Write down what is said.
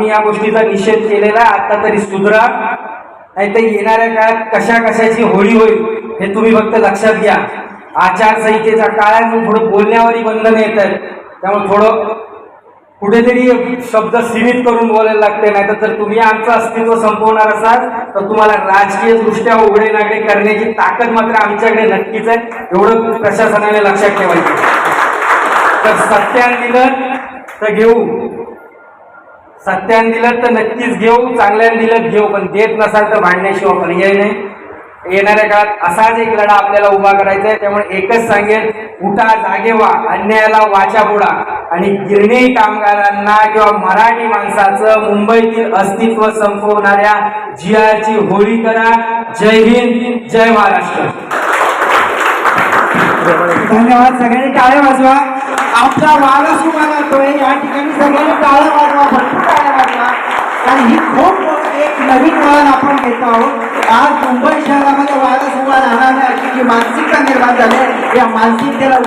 आम्ही या गोष्टीचा निषेध केलेला आता तरी सुधरा. नाही तर येणाऱ्या काळात कशा कशाची होळी होईल हे तुम्ही फक्त लक्षात घ्या. आचारसंहितेचा काळ आहे म्हणून थोडं बोलण्यावरही बंधन येत आहेत त्यामुळे थोडं कुठेतरी शब्द सीमित करून बोलायला लागते नाही तर जर तुम्ही आमचं अस्तित्व संपवणार असाल तर तुम्हाला राजकीय दृष्ट्या उघडे नागडे करण्याची ताकद मात्र आमच्याकडे नक्कीच आहे. एवढं प्रशासनाने लक्षात ठेवायचं तर सत्यान दिलं तर घेऊ. सत्यान दिलं तर नक्कीच घेऊ चांगल्यान दिलं घेऊ पण देत नसाल तर भांडण्याशिवाय पर्याय नाही. येणाऱ्या काळात असाच एक लढा आपल्याला उभा करायचा आहे त्यामुळे एकच सांगेल उठा जागे व्हा अन्यायाला वाचा बुडा. आणि गिरणी कामगारांना किंवा मराठी माणसाचं मुंबईतील अस्तित्व संपवणाऱ्या जियाची होळी करा. जय हिंद जय महाराष्ट्र. धन्यवाद सगळ्यांनी. टाळ्या वाजवा. आपला वारस उभा राहतोय या ठिकाणी सगळ्यांनी टाळ्या टाळ्या वाजवा. आणि ही खूप एक नवीन वळण आपण घेत आहोत. आज मुंबई शहरामध्ये वारस उभा राहणार नाही. अशी जी मानसिकता निर्माण झाली या मानसिकतेला